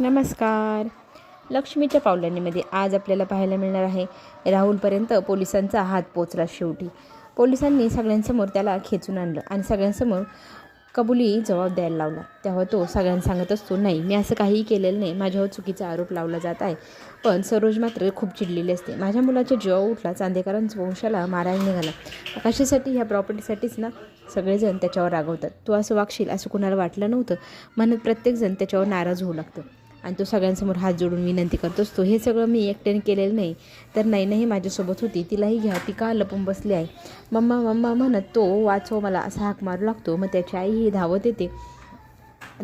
नमस्कार. लक्ष्मीच्या पावलांनीमध्ये आज आपल्याला पाहायला मिळणार आहे राहुलपर्यंत पोलिसांचा हात पोचला शेवटी. पोलिसांनी सगळ्यांसमोर त्याला खेचून आणलं आणि सगळ्यांसमोर कबुली जबाब द्यायला लावला. तेव्हा तो सगळ्यांना सांगत असतो नाही मी असं काहीही केलेलं नाही. माझ्यावर चुकीचा आरोप लावला जात आहे. पण सरोज मात्र खूप चिडलेली असते. माझ्या मुलाच्या जीवा उठला चांदेकरांच्या वंशाला मारायला निघाला. कशासाठी ह्या प्रॉपर्टीसाठीच ना सगळेजण त्याच्यावर रागवतात. तू असं वागशील असं कुणाला वाटलं नव्हतं. म्हणत प्रत्येकजण त्याच्यावर नाराज होऊ लागतं. आणि तो सगळ्यांसमोर हात जोडून विनंती करत असतो हे सगळं मी एकट्याने केलेलं नाही. तर नाही नाही माझ्यासोबत होती. तिलाही घ्या. ती का लपून बसली आहे? मम्मा मम्मा म्हणत तो वाचव मला असा हाक मारू लागतो. मग त्याची आई ही धावत येते.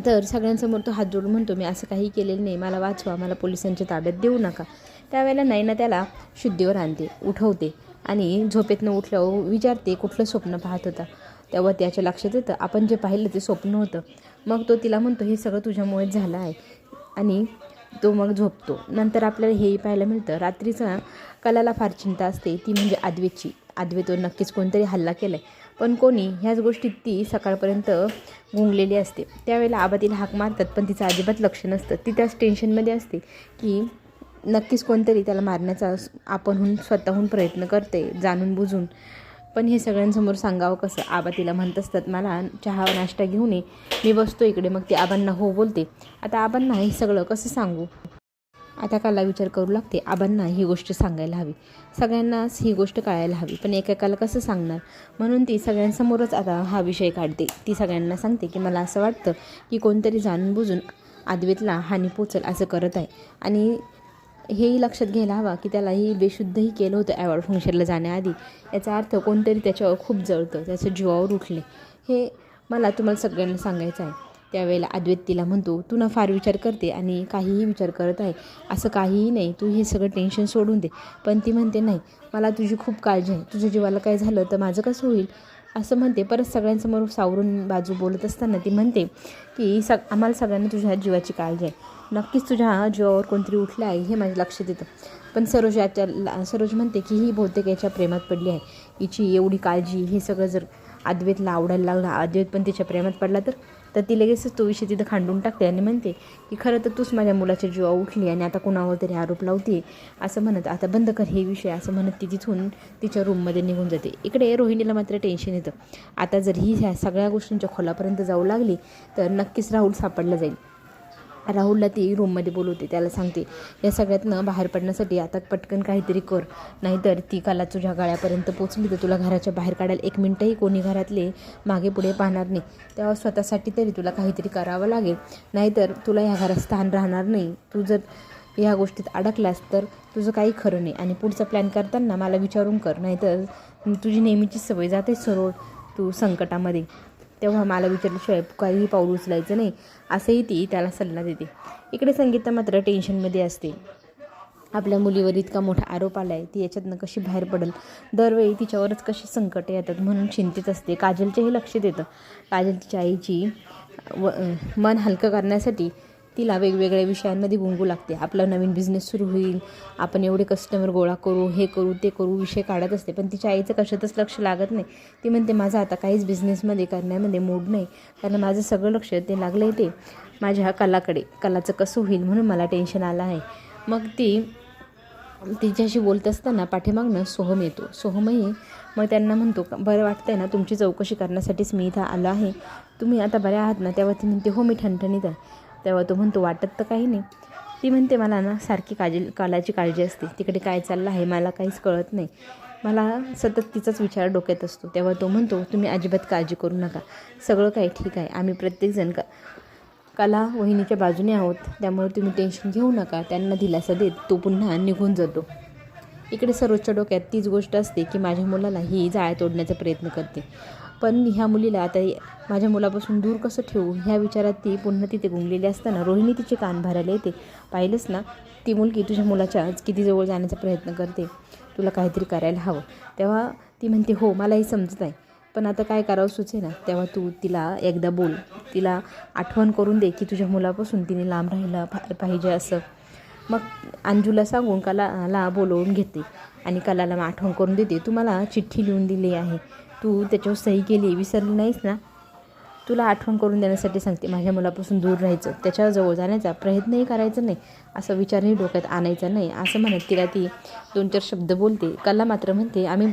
तर सगळ्यांसमोर तो हात जोडून म्हणतो मी असं काही केलेलं नाही. मला वाचवा. मला पोलिसांच्या ताब्यात देऊ नका. त्यावेळेला नैना त्याला शुद्धीवर आणते उठवते आणि झोपेतनं उठल्यावर विचारते कुठलं स्वप्न पाहत होता? तेव्हा त्याच्या लक्षात येतं आपण जे पाहिलं ते स्वप्न होतं. मग तो तिला म्हणतो हे सगळं तुझ्यामुळेच झालं आहे. आणि तो मग झोपतो. नंतर आपल्याला हेही पाहायला मिळतं. रात्रीचा कलाला फार चिंता असते. ती म्हणजे आद्वेची. आदवेतो नक्कीच कोणतरी हल्ला केला आहे पण कोणी ह्याच गोष्टीत ती सकाळपर्यंत गुंगलेली असते. त्यावेळेला आबा तिला हाक मारतात पण तिचं अजिबात लक्ष नसतं. ती त्याच टेन्शनमध्ये असते की नक्कीच कोणतरी त्याला मारण्याचा आपणहून स्वतःहून प्रयत्न करते जाणून बुजून पण हे सगळ्यांसमोर सांगावं कसं? आबा तिला म्हणत असतात मला चहा नाश्ता घेऊन ये मी बसतो इकडे. मग ती आबांना हो बोलते. आता आबांना हे सगळं कसं सांगू? आता काला विचार करू लागते. आबांना ही गोष्ट सांगायला हवी. सगळ्यांनाच ही गोष्ट कळायला हवी. पण एकेकाला कसं सांगणार? म्हणून ती सगळ्यांसमोरच आता हा विषय काढते. ती सगळ्यांना सांगते की मला असं वाटतं की कोणतरी जाणून बुजून आदवेतला हानी पोचल असं करत आहे. आणि हेही लक्षात घ्यायला हवा की त्यालाही बेशुद्धही केलं होतं ॲवॉर्ड फंक्शनला जाण्याआधी. याचा अर्थ कोणतरी त्याच्यावर खूप जळतं त्याचं जीवावर उठले. हे मला तुम्हाला सगळ्यांना सांगायचं आहे. त्यावेळेला अद्वैत तिला म्हणतो तू ना फार विचार करते आणि काहीही विचार करत आहे. असं काहीही नाही. तू हे सगळं टेन्शन सोडून दे. पण ती म्हणते नाही. मला तुझी खूप काळजी आहे. तुझ्या जीवाला काय झालं तर माझं कसं होईल? असं म्हणते. परत सगळ्यांसमोर सावरून बाजू बोलत असताना ती म्हणते की सग आम्हाला सगळ्यांना तुझ्या जीवाची काळजी आहे. नक्कीच तुझ्या जीवावर कोणतरी उठलं आहे हे माझ्या लक्षात येतं. पण सरोज याच्या सरोज म्हणते की ही बहुतेक याच्या प्रेमात पडली आहे. हिची एवढी काळजी हे सगळं जर अद्वैतला आवडायला लागला अद्वैत पण तिच्या प्रेमात पडला तर तर ती लगेचच तो विषय तिथं खांडून टाकते आणि म्हणते की खरं तर तूच माझ्या मुलाच्या जीवा उठली आणि आता कुणावर तरी आरोप लावते. असं म्हणत आता बंद कर हे विषय असं म्हणत ती तिथून तिच्या रूममध्ये निघून जाते. इकडे रोहिणीला मात्र टेन्शन येतं. आता जर ही ह्या सगळ्या गोष्टींच्या खोलापर्यंत जाऊ लागली तर नक्कीच राहुल सापडला जाईल. राहुलला ती रूममध्ये बोलवते त्याला सांगते या सगळ्यातनं बाहेर पडण्यासाठी आता पटकन काहीतरी कर नाहीतर ती काला तुझ्या गाळ्यापर्यंत पोचली तर तुला घराच्या बाहेर काढायला एक मिनटंही कोणी घरातले मागे पुढे पाहणार नाही. तेव्हा स्वतःसाठी तरी तुला काहीतरी करावं लागेल नाहीतर तुला ह्या घरात स्थान राहणार नाही. तू जर ह्या गोष्टीत अडकलास तर तुझं काही खरं नाही आणि पुढचा प्लॅन करताना मला विचारून कर नाहीतर तुझी नेहमीची सवय जाते सरळ तू संकटामध्ये. तेव्हा मला विचारल्याशिवाय काहीही पाऊल उचलायचं नाही. असंही ती त्याला सल्ला देते. इकडे संगीता मात्र टेन्शनमध्ये असते. आपल्या मुलीवर इतका मोठा आरोप आला आहे ती याच्यातनं कशी बाहेर पडेल? दरवेळी तिच्यावरच कशी संकटे येतात म्हणून चिंतित असते. काजलच्याही लक्ष देतं. काजल तिच्या आईची व मन हलकं करण्यासाठी तिला वेगवेगळ्या विषयांमध्ये गुंगू लागते. आपला नवीन बिझनेस सुरू होईल. आपण एवढे कस्टमर गोळा करू हे करू ते करू विषय काढत असते. पण तिच्या आईचं कशातच लक्ष लागत नाही. ती म्हणते माझं आता काहीच बिझनेसमध्ये करण्यामध्ये मूड नाही. कारण माझं सगळं लक्ष ते लागलं आहे ते माझ्या कलाकडे. कलाचं कसं होईल म्हणून मला टेन्शन आलं आहे. मग ती तिच्याशी बोलत असताना पाठीमागनं सोहम येतो. सोहमही मग त्यांना म्हणतो बरं वाटतंय ना तुमची चौकशी करण्यासाठीच मी इथं आलो आहे. तुम्ही आता बऱ्या आहात ना? तेव्हा ती म्हणते हो मी ठणठणीत आहे. तेव्हा तो म्हणतो वाटत तर काही नाही. ती म्हणते मला ना सारखी काळजी कालाची काळजी असते. तिकडे काय चाललं आहे मला काहीच कळत नाही. मला सतत तिचाच विचार डोक्यात असतो. तेव्हा तो म्हणतो तुम्ही अजिबात काळजी करू नका. सगळं काही ठीक आहे. आम्ही प्रत्येकजण का कला वहिनीच्या बाजूने आहोत. त्यामुळे तुम्ही टेन्शन घेऊ नका. त्यांना दिलासा देत तो पुन्हा निघून जातो. इकडे सर्वोच्च डोक्यात तीच गोष्ट असते की माझ्या मुलाला ही जाळ्या तोडण्याचा प्रयत्न करते. पण ह्या मुलीला आता माझ्या मुलापासून दूर कसं ठेवू? ह्या विचारात ती पुन्हा तिथे गुंगलेली असताना रोहिणी तिचे कान भरायला येते. पाहिलंच ना ती मुलगी तुझ्या मुलाच्या किती जवळ जाण्याचा प्रयत्न करते. तुला काहीतरी करायला हवं. तेव्हा ती म्हणते हो मलाही समजत आहे. पण आता काय करावं सुचे ना तेव्हा तू तिला एकदा बोल. तिला आठवण करून दे की तुझ्या मुलापासून तिने लांब राहिलं पा पाहिजे असं. मग अंजूला सांगून कलाला बोलवून घेते आणि कलाला मग आठवण करून देते. तू मला चिठ्ठी लिहून दिली आहे. तू त्याच्यावर सही केली विसरली नाहीस ना? तुला आठवण करून देण्यासाठी सांगते माझ्या मुलापासून दूर राहायचं. त्याच्याजवळ जाण्याचा प्रयत्नही करायचा नाही असा विचारही डोक्यात आणायचा नाही. असं म्हणत तिला ती दोन चार शब्द बोलते. कला मात्र म्हणते आम्ही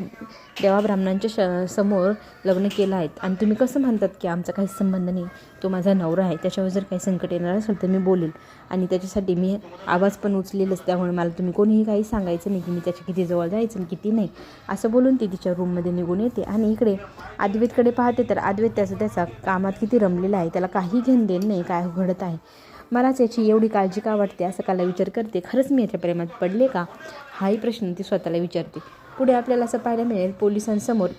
देवा ब्राह्मणांच्या श समोर लग्न केलं आहेत. आणि तुम्ही कसं म्हणतात की आमचा काही संबंध नाही? तो माझा नवरा आहे. त्याच्यावर जर काही संकट येणार असेल तर मी बोलेल. आणि त्याच्यासाठी मी आवाज पण उचलेलच त्यामुळे मला तुम्ही कोणीही काही सांगायचं नाही की मी त्याच्या किती जवळ जायचं आणि किती नाही. असं बोलून ती तिच्या रूममध्ये निघून येते. आणि इकडे आदवेतकडे पाहते तर अद्वैत त्याचा त्याचा कामात किती रमलेला आहे. त्याला काही घेण देण नाही. काय घडत आहे? मलाच याची एवढी काळजी का वाटते? असं काला विचार करते. खरंच मी याच्या प्रेमात पडले का? हाही प्रश्न ती स्वतःला विचारते. पुढे आपल्याला असं पाहायला मिळेल पोलिसांसमोर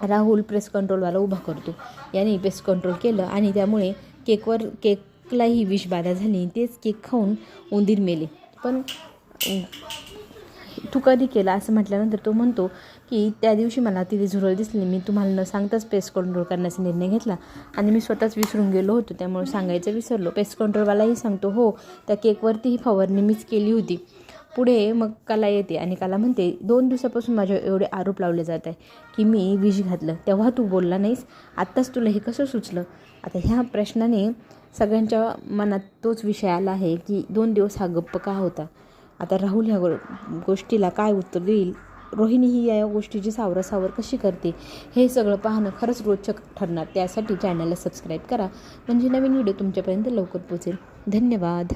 राहुल प्रेस कंट्रोलवाला उभा करतो. याने प्रेस कंट्रोल केलं आणि त्यामुळे केकवर केकलाही विषबाधा झाली. तेच केक खाऊन उंदीर मेले. पण तू कधी केला असं म्हटल्यानंतर तो म्हणतो की त्या दिवशी मला तिथे झुरळ दिसली. मी तुम्हाला न सांगताच पेस्ट कंट्रोल करण्याचा निर्णय घेतला आणि मी स्वतःच विसरून गेलो होतो. त्यामुळे सांगायचं विसरलो. पेस्ट कंट्रोलवालाही सांगतो हो त्या केकवरती ही फवारणी मीच केली होती. पुढे मग कला येते आणि कला म्हणते दोन दिवसापासून माझे एवढे आरोप लावले जात आहे की मी विष घातलं. तेव्हा तू बोलला नाहीस आत्ताच तुला हे कसं सुचलं? आता ह्या प्रश्नाने सगळ्यांच्या मनात तोच विषय आला आहे की दोन दिवस हा गप्प का होता? आता राहुल ह्या गो गोष्टीला काय उत्तर देईल? रोहिणी ही या गोष्टीची सावरासावर कशी करते? हे सगळं पाहणं खरंच रोचक ठरणार. त्यासाठी चॅनलला सबस्क्राईब करा. म्हणजे नवीन व्हिडिओ तुमच्यापर्यंत लवकर पोचेल धन्यवाद.